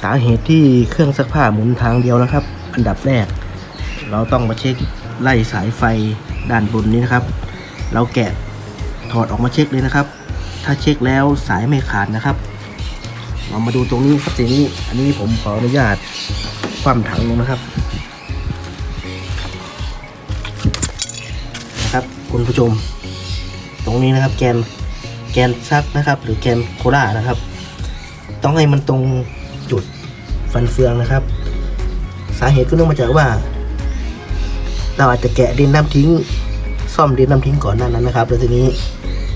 สาเหตุที่เครื่องซักผ้าหมุนทางเดียวนะครับ อันดับแรก เราต้องมาเช็คไล่สายไฟด้านบนนี้นะครับ เราแกะถอดออกมาเช็คเลยนะครับ ถ้าเช็คแล้วสายไม่ขาดนะครับ เรามาดูตรงนี้ครับทีนี้ อันนี้ผมขออนุญาตคว่ำถังลงนะครับนะครับ คุณผู้ชม ตรงนี้นะครับ แกนแกนซักนะครับ หรือแกนโคล่านะครับ ต้องให้มันตรง จุดฟันเฟืองนะครับ สาเหตุก็เนื่องมาจากว่า เราอาจจะแกะดินน้ำทิ้ง ซ่อมดินน้ำทิ้งก่อนหน้านั้นนะครับ แล้วทีนี้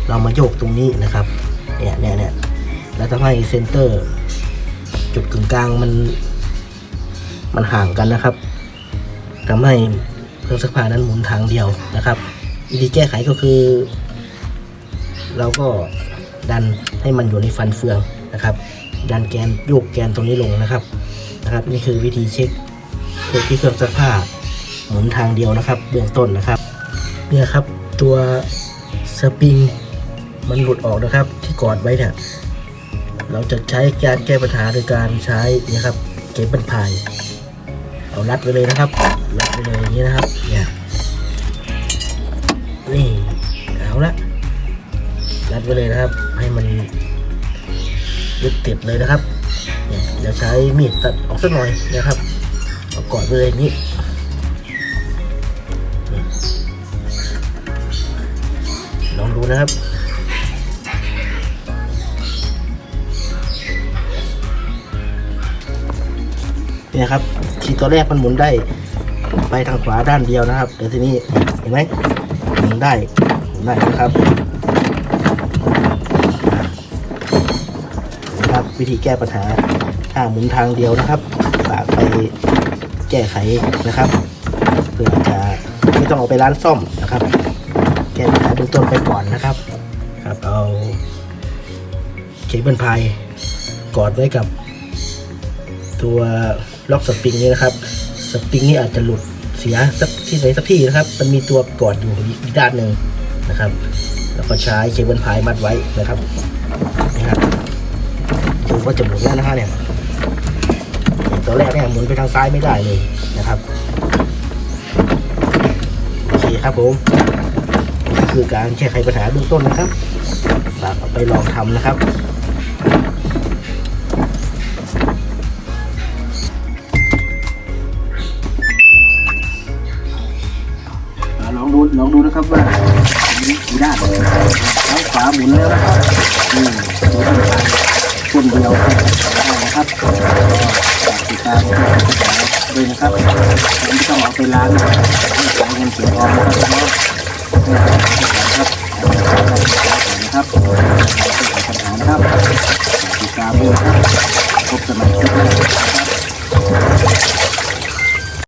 เรามาโยกตรงนี้นะครับเนี่ยเนี่ยเนี่ยแล้วทำให้เซนเตอร์ จุดกึ่งกลางมัน มันห่างกันนะครับทำให้เครื่องซักผ้านั้นหมุนทางเดียวนะครับ วิธีแก้ไขก็คือ เราก็ดันให้มันอยู่ในฟันเฟืองนะครับ ดันแกนโยกแกนตรงนี้ลงนะครับนะครับ นี่คือวิธีเช็คเพื่อที่เครื่องซักผ้าหมุนทางเดียวนะครับ เบื้องต้นนะครับ เนี่ยครับตัวสปริงมันหลุดออกนะครับ ที่กอดไว้เนี่ยเราจะใช้การแก้ปัญหาโดยการใช้เนะครับเก็บบันพายเอารัดไว้เลยนะครับรัดไว้เลยอย่างนี้นะครับเนี่ยนี่เอาละรัดไว้เลยนะครับ ให้มัน ยึดติดเลยนะครับเนี่ยจะใช้มีดตัดออกสักหน่อยนะครับเอากอดเลยอย่างนี้ลองดูนะครับเนี่ยครับ ทีตัวแรกมันหมุนได้ไปทางขวาด้านเดียวนะครับเดี๋ยวทีนี้เห็นไหมหมุนได้หมุนได้นะครับ วิธีแก้ปัญหาถ้าหมุนทางเดียวนะครับ ฝากไปแก้ไขนะครับ เพื่อจะไม่ต้องเอาไปร้านซ่อมนะครับ แก้ปัญหาเบื้องต้นไปก่อนนะครับ ครับเอาเคเบิลพายกอดไว้กับ ตัวล็อกสปริงนี้นะครับ สปริงนี่อาจจะหลุดเสียสักที่ไหนสักที่นะครับ มันมีตัวกอดอยู่อีกด้านหนึ่งนะครับ แล้วก็ใช้เคเบิลพายมัดไว้นะครับนี่ครับ ว่าจะหมุนแล้วนะฮะเนี่ยตัวแรกเนี่ยหมุนไปทางซ้ายไม่ได้เลยนะครับโอเคครับผมนี่คือการแก้ไขปัญหาเบื้องต้นนะครับฝากไปลองทำนะครับอ่าลองดูลองดูนะครับว่ากี่ด้านซ้ายขวาหมุนแล้วนะครับนี่ดูทางทาง ช่นเดียวได้นะครับติดตามด้วยนะครับผม่ต้องเอาไปล้างให้สายเงินเสียออมนะครับนะครับนะครับปัญหานะครับติดตามด้วยครับพบกันใหม่ครับ